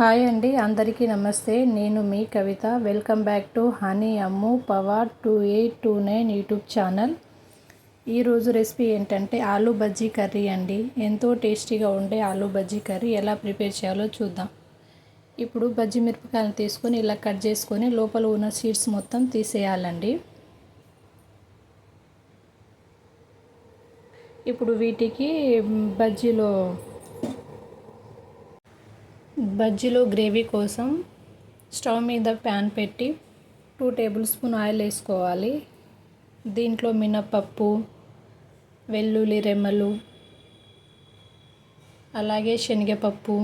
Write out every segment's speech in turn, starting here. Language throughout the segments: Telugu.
హాయ్ అండి అందరికీ నమస్తే. నేను మీ Kavitha. Welcome back to honey Ammu power two eight two nine YouTube channel. ఈరోజు రెసిపీ ఏంటంటే ఆలూ బజ్జీ కర్రీ అండి. ఎంతో టేస్టీగా ఉండే ఆలూ బజ్జీ కర్రీ ఎలా ప్రిపేర్ చేయాలో చూద్దాం. ఇప్పుడు బజ్జీ మిరపకాయలు తీసుకొని ఇలా కట్ చేసుకొని లోపల ఉన్న సీడ్స్ మొత్తం తీసేయాలండి. ఇప్పుడు వీటికి బజ్జీలో బజ్జీలో గ్రేవీ కోసం స్టవ్ మీద ప్యాన్ పెట్టి టూ టేబుల్ స్పూన్ ఆయిల్ వేసుకోవాలి. దీంట్లో మినపప్పు వెల్లుల్లి రెమ్మలు అలాగే శనగపప్పు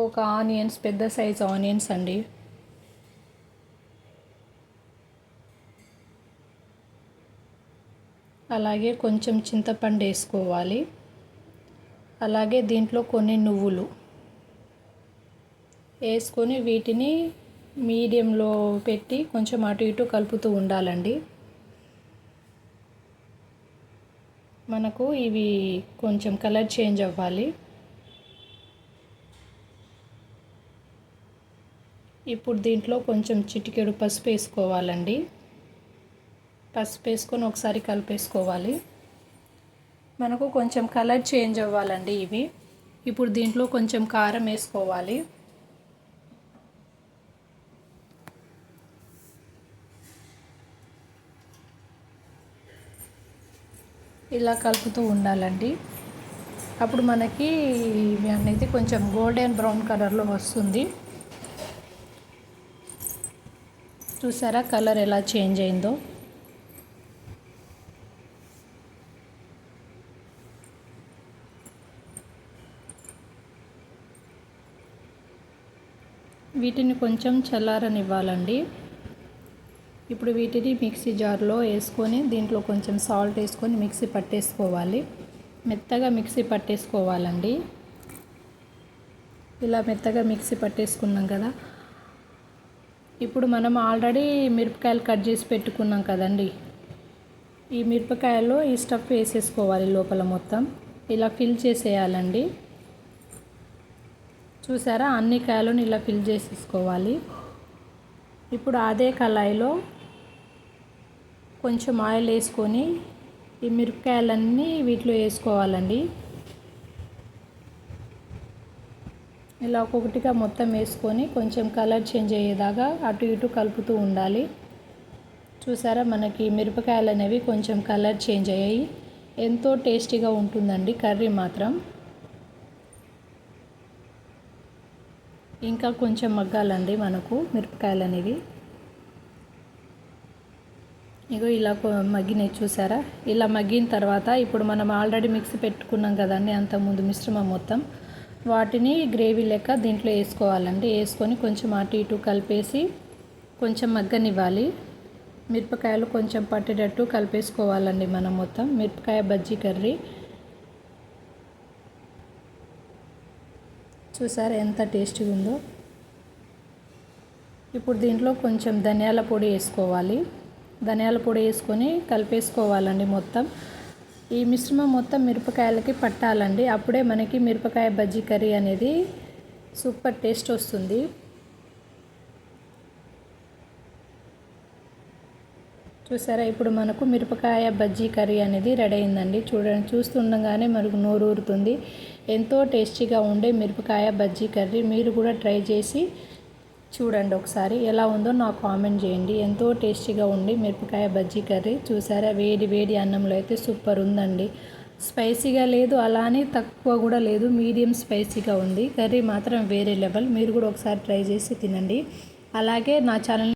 ఒక ఆనియన్స్ పెద్ద సైజ్ ఆనియన్స్ అండి. అలాగే కొంచెం చింతపండు వేసుకోవాలి. అలాగే దీంట్లో కొన్ని నువ్వులు వేసుకొని వీటిని మీడియంలో పెట్టి కొంచెం అటు ఇటు కలుపుతూ ఉండాలండి. మనకు ఇవి కొంచెం కలర్ చేంజ్ అవ్వాలి. ఇప్పుడు దీంట్లో కొంచెం చిటికెడు పసుపు వేసుకోవాలండి. పసుపు వేసుకొని ఒకసారి కలిపేసుకోవాలి. మనకు కొంచెం కలర్ చేంజ్ అవ్వాలండి ఇవి. ఇప్పుడు దీంట్లో కొంచెం కారం వేసుకోవాలి. ఇలా కలుపుతూ ఉండాలండి. అప్పుడు మనకి ఇవి అనేది కొంచెం గోల్డెన్ బ్రౌన్ కలర్లో వస్తుంది. చూసారా కలర్ ఎలా చేంజ్ అయిందో? వీటిని కొంచెం చల్లారనివ్వాలండి. ఇప్పుడు వీటిని మిక్సీ జార్లో వేసుకొని దీంట్లో కొంచెం సాల్ట్ వేసుకొని మిక్సీ పట్టేసుకోవాలి. మెత్తగా మిక్సీ పట్టేసుకోవాలండి. ఇలా మెత్తగా మిక్సీ పట్టేసుకున్నాం కదా. ఇప్పుడు మనం ఆల్రెడీ మిరపకాయలు కట్ చేసి పెట్టుకున్నాం కదండి. ఈ మిరపకాయలో ఈ స్టఫ్ వేసేసుకోవాలి లోపల మొత్తం. ఇలా ఫిల్ చేసేయాలండి. చూసారా? అన్ని కాయలను ఇలా ఫిల్ చేసేసుకోవాలి. ఇప్పుడు అదే కళాయిలో కొంచెం ఆయిల్ వేసుకొని ఈ మిరపకాయలన్నీ వీటిలో వేసుకోవాలండి. ఇలా ఒక్కొక్కటిగా మొత్తం వేసుకొని కొంచెం కలర్ చేంజ్ అయ్యేదాకా అటు ఇటు కలుపుతూ ఉండాలి. చూసారా? మనకి మిరపకాయలు అనేవి కొంచెం కలర్ చేంజ్ అయ్యాయి. ఎంతో టేస్టీగా ఉంటుందండి కర్రీ మాత్రం. ఇంకా కొంచెం మగ్గాలండి మనకు మిరపకాయలు అనేవి ఇగో ఇలా మగ్గినాయి చూసారా? ఇలా మగ్గిన తర్వాత ఇప్పుడు మనం ఆల్రెడీ మిక్సీ పెట్టుకున్నాం కదండి అంతకుముందు మిశ్రమం మొత్తం. వాటిని గ్రేవీ లెక్క దీంట్లో వేసుకోవాలండి. వేసుకొని కొంచెం అటు ఇటు కలిపేసి కొంచెం మగ్గనివ్వాలి. మిరపకాయలు కొంచెం పట్టేటట్టు కలిపేసుకోవాలండి మనం మొత్తం. మిరపకాయ బజ్జీ కర్రీ చూసారా ఎంత టేస్టీగా ఉందో? ఇప్పుడు దీంట్లో కొంచెం ధనియాల పొడి వేసుకోవాలి. ధనియాల పొడి వేసుకొని కలిపేసుకోవాలండి మొత్తం. ఈ మిశ్రమం మొత్తం మిరపకాయలకి పట్టాలండి. అప్పుడే మనకి మిరపకాయ బజ్జీ కర్రీ అనేది సూపర్ టేస్ట్ వస్తుంది. చూసారా? ఇప్పుడు మనకు మిరపకాయ బజ్జీ కర్రీ అనేది రెడీ అయిందండి. చూడండి చూస్తుండగానే మనకు నోరు ఊరుతుంది ఎంతో టేస్టీగా ఉండే మిరపకాయ బజ్జీ కర్రీ. మీరు కూడా ట్రై చేసి చూడండి ఒకసారి. ఎలా ఉందో నాకు కామెంట్ చేయండి. ఎంతో టేస్టీగా ఉండి మిరపకాయ బజ్జీ కర్రీ. చూసారా? వేడి వేడి అన్నంలో అయితే సూపర్ ఉందండి. స్పైసీగా లేదు అలానే తక్కువ కూడా లేదు. మీడియం స్పైసీగా ఉంది. కర్రీ మాత్రం వేరే లెవెల్. మీరు కూడా ఒకసారి ట్రై చేసి తినండి. అలాగే నా ఛానల్